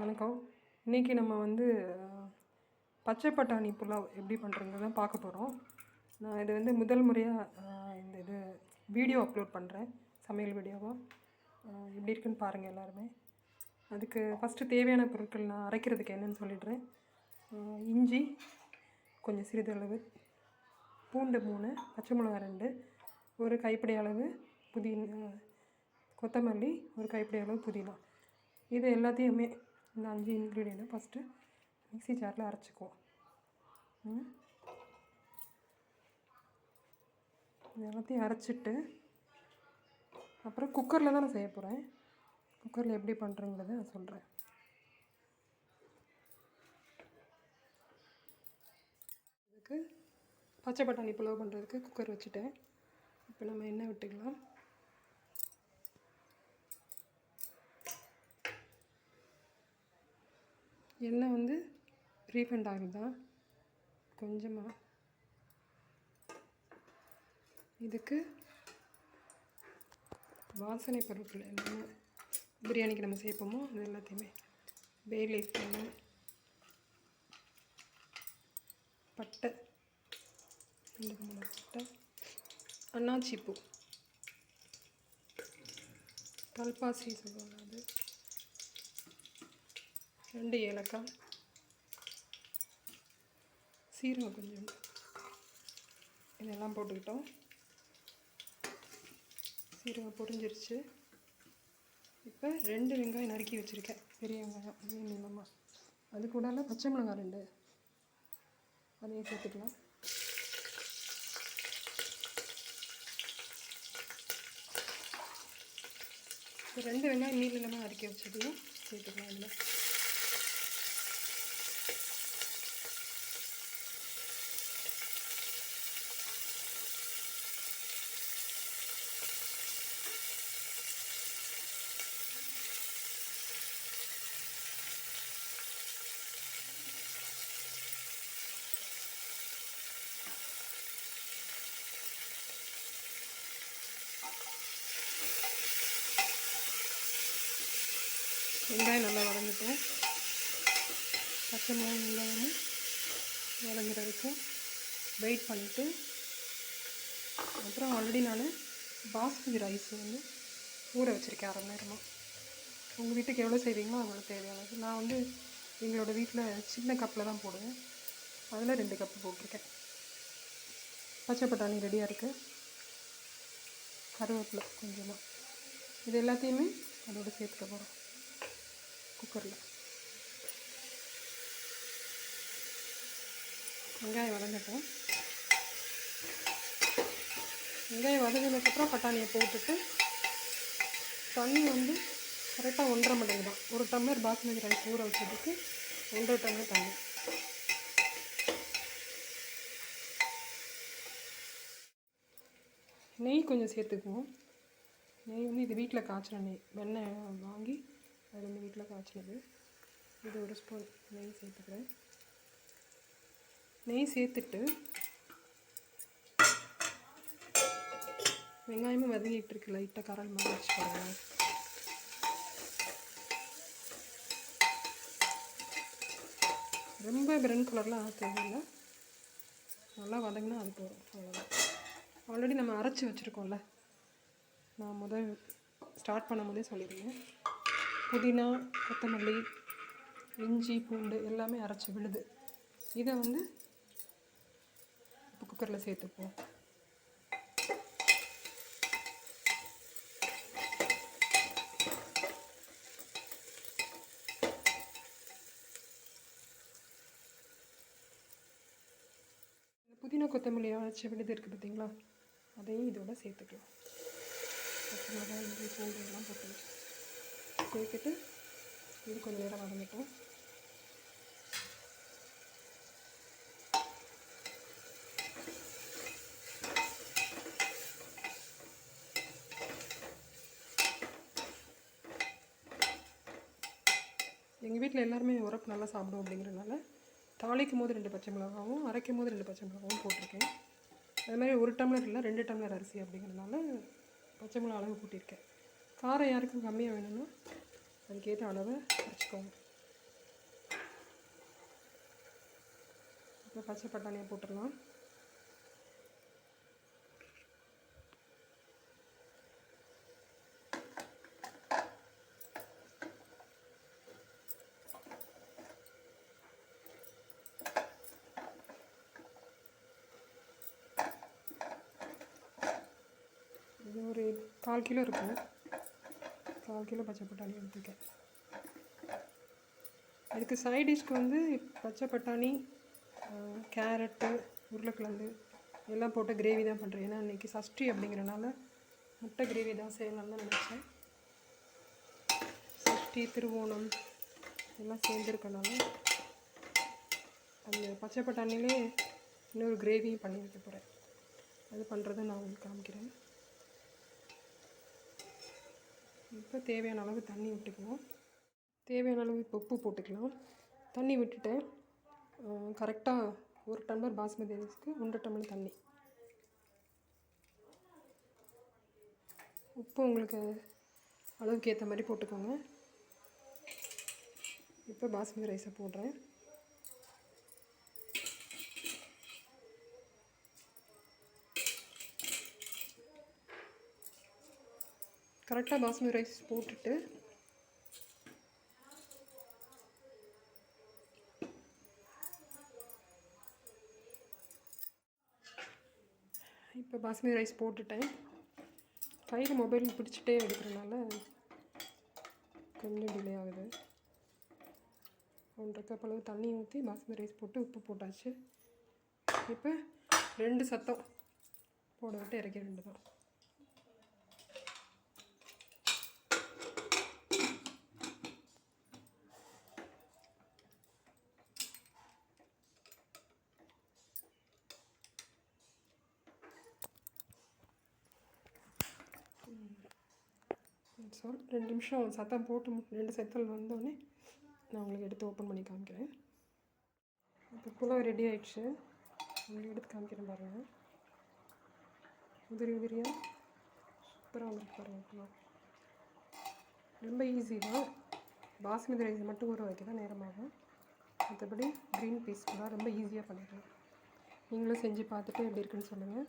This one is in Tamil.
வணக்கம். இன்றைக்கி நம்ம வந்து பச்சை பட்டாணி புலாவ் எப்படி பண்ணுறதுன்னு தான் பார்க்க போகிறோம் நான் இது வந்து முதல் முறையாக இந்த இது வீடியோ அப்லோட் பண்ணுறேன் சமையல் வீடியோவாக எப்படி இருக்குன்னு பாருங்கள் எல்லாருமே. அதுக்கு ஃபஸ்ட்டு தேவையான பொருட்கள் நான் அரைக்கிறதுக்கு என்னென்னு சொல்லிடுறேன். இஞ்சி கொஞ்சம் சிறிதளவு பூண்டு மூணு பச்சை மிளகா ரெண்டு ஒரு கைப்பிடி அளவு புதினா கொத்தமல்லி ஒரு கைப்பிடி அளவு புதினா. இது எல்லாத்தையுமே இந்த அஞ்சு இன்க்ரீடியண்ட்டை ஃபஸ்ட்டு மிக்ஸி ஜாரில் அரைச்சிக்குவோம். எல்லாத்தையும் அரைச்சிட்டு அப்புறம் குக்கரில் தான் நான் செய்ய போகிறேன் குக்கரில் எப்படி பண்ணுறேங்கிறத நான் சொல்கிறேன் இதுக்கு பச்சை பட்டாணி புலவு பண்ணுறதுக்கு குக்கர் வச்சுட்டேன். இப்போ நம்ம எண்ணெய் விட்டுக்கலாம். எண்ணெய் வந்து ரீஃபண்ட் ஆகுதா? கொஞ்சமாக இதுக்கு வாசனை பொருட்கள் எல்லாமே பிரியாணிக்கு நம்ம சேர்ப்போமோ அது எல்லாத்தையுமே பே லீஃப் பட்டை பட்டை அன்னாச்சி பூ கல்பாசி சொல்லுவாங்க அது. ரெண்டு ஏலக்காய். சீரகம் கொஞ்சம். இதெல்லாம் போட்டுக்கிட்டோம். சீரகம் பொரிஞ்சிருச்சு. இப்போ ரெண்டு வெங்காயம் நறுக்கி வச்சுருக்கேன். பெரிய வெங்காயம் அதே நீளமாக அது கூட பச்சை மிளகாய் ரெண்டு. அதையும் சேர்த்துக்கலாம். இப்போ ரெண்டு வெங்காயம் நீல இல்லாமல் நறுக்கி வச்சதையும் சேர்த்துக்கலாம் இல்லை வெங்காயம் நல்லா வதங்கட்டும் பச்சை மிளகாய் வெங்காயமும் வதங்குற வரைக்கும் வெயிட் பண்ணிவிட்டு அப்புறம் ஆல்ரெடி நான் பாஸ்மதி ரைஸ் வந்து ஊற வச்சுருக்கேன் அரை மணி நேரமாக உங்கள் வீட்டுக்கு எவ்வளோ செய்வீங்களோ அவங்களுக்கு தேவையானது நான் வந்து எங்களோட வீட்டில் சின்ன கப்பில் தான் போடுவேன். அதில் ரெண்டு கப்பு போட்டிருக்கேன். பச்சை பட்டாணி ரெடியாக இருக்குது கருவேப்பிலை கொஞ்சமாக இது எல்லாத்தையுமே அதோடு சேர்த்துக்க போகிறோம் குக்கரில். வெங்காயம் வதங்கட்டும். வெங்காயம் வதங்கினதுக்கப்புறம் பட்டாணியை போட்டுட்டு தண்ணி வந்து கரெக்டாக ஒன்றரை மடங்கு தான். ஒரு டம்ளர் பாஸ்மதி ரைஸ் ஊற வச்சதுக்கு ஒன்றரை டம்ளர் தண்ணி. நெய் கொஞ்சம் சேர்த்துக்குவோம். நெய் வந்து இது வீட்டில் காய்ச்சின நெய். வெண்ணெய் வாங்கி அது வந்து வீட்டில் காய்ச்சினது. இது ஒரு ஸ்பூன் நெய் சேர்த்துக்கிறேன். நெய் சேர்த்துட்டு வெங்காயமும் வதங்கிட்டு இருக்கு லைட்டாக கரல் மாதிரி வச்சுக்கோங்க ரொம்ப பிரவுன் கலர்லாம் தேவையில்ல தேவையில்லை. நல்லா வதங்கினா அது போதும். அவ்வளோதான் ஆல்ரெடி நம்ம அரைச்சி வச்சுருக்கோம்ல. நான் முதல் ஸ்டார்ட் பண்ணும் போதே சொல்லியிருந்தேன். புதினா கொத்தமல்லி இஞ்சி பூண்டு எல்லாமே அரைச்சி விழுது. இதை வந்து இப்போ குக்கரில் சேர்த்துப்போம். இந்த புதினா கொத்தமல்லி அரைச்சி விழுது இருக்குது பார்த்தீங்களா அதையும் இதோட சேர்த்துக்கலாம். பச்சை மிளகாய் இஞ்சி பூண்டு எல்லாம் போட்டு வச்சு சேர்த்துட்டு இது கொஞ்சம் நேரம் வதங்கட்டும் எங்கள் வீட்டில் எல்லாருமே உரப்பு நல்லா சாப்பிடும் அப்படிங்கிறனால தாளிக்கும் போது ரெண்டு பச்சை மிளகாவும் அரைக்கும் போது ரெண்டு பச்சை மிளகாவும் போட்டிருக்கேன். அது மாதிரி ஒரு டம்ளர் இல்லை ரெண்டு டம்ளர் அரிசி அப்படிங்கிறனால பச்சை மிளகா அளவு கூட்டியிருக்கேன். காரம் யாருக்கும் கம்மியாக வேணும்னா அதுக்கேற்ற அளவை அரைச்சிக்கோங்க இப்போ பச்சை பட்டாணியை போட்டுடலாம் இது ஒரு கால் கிலோ இருக்கும் கால் கிலோ பச்சை பட்டாணி எடுத்துருக்கேன். இதுக்கு சைட் டிஷ்க்கு வந்து பச்சை பட்டாணி கேரட்டு உருளைக்கிழங்கு எல்லாம் போட்டு கிரேவி தான் பண்ணுறேன் ஏன்னா இன்றைக்கி சஷ்டி அப்படிங்கிறனால முட்டை கிரேவி தான் செய்யலாம்னு தான் நினச்சேன். சஷ்டி திருவோணம் எல்லாம் சேர்ந்துருக்கனால அந்த பச்சை பட்டாணிலே இன்னொரு கிரேவியும் பண்ணி வைக்க போகிறேன் அது பண்ணுறதை நான் உங்களுக்கு காமிக்கிறேன். இப்போ தேவையான அளவு தண்ணி விட்டுக்கலாம். தேவையான அளவு இப்போ உப்பு போட்டுக்கலாம். தண்ணி விட்டுட்டேன் கரெக்டாக ஒரு டம்ளர் பாஸ்மதி ரைஸ்க்கு ஒன்றரை டம்ளர் தண்ணி. உப்பு உங்களுக்கு அளவுக்கு ஏற்ற மாதிரி போட்டுக்கோங்க. இப்போ பாஸ்மதி ரைஸை போடுறேன். கரெக்டாக பாஸ்மதி ரைஸ் போட்டுட்டு இப்போ பாஸ்மதி ரைஸ் போட்டுட்டேன். கையில் மொபைல் பிடிச்சிட்டே எடுக்கிறனால கொஞ்சம் டிலே ஆகுது. ஒன்றரை கப் அளவு தண்ணி ஊற்றி பாஸ்மதி ரைஸ் போட்டு உப்பு போட்டாச்சு. இப்போ ரெண்டு சத்தம் போட விட்டு இறக்கி ரெண்டு தான் ரெண்டு நிமிஷம் சத்தம் போட்டு ரெண்டு செத்தல் வந்தோடனே நான் உங்களுக்கு எடுத்து ஓப்பன் பண்ணி காமிக்கிறேன். இப்போ புலாவ் ரெடி ஆயிடுச்சு. உங்களுக்கு எடுத்து காமிக்கிறேன் பாருங்கள் உதிரி உதிரியாக சூப்பராக வந்துருக்கு பாருங்கள் ரொம்ப ஈஸி தான். பாஸ்மதி ரைஸ் மட்டும் ஊற வைக்க தான் நேரமாகும். மற்றபடி க்ரீன் பீஸ் கூட ரொம்ப ஈஸியாக பண்ணிடலாம் நீங்களும் செஞ்சு பார்த்துட்டு எப்படி இருக்குன்னு சொல்லுங்கள்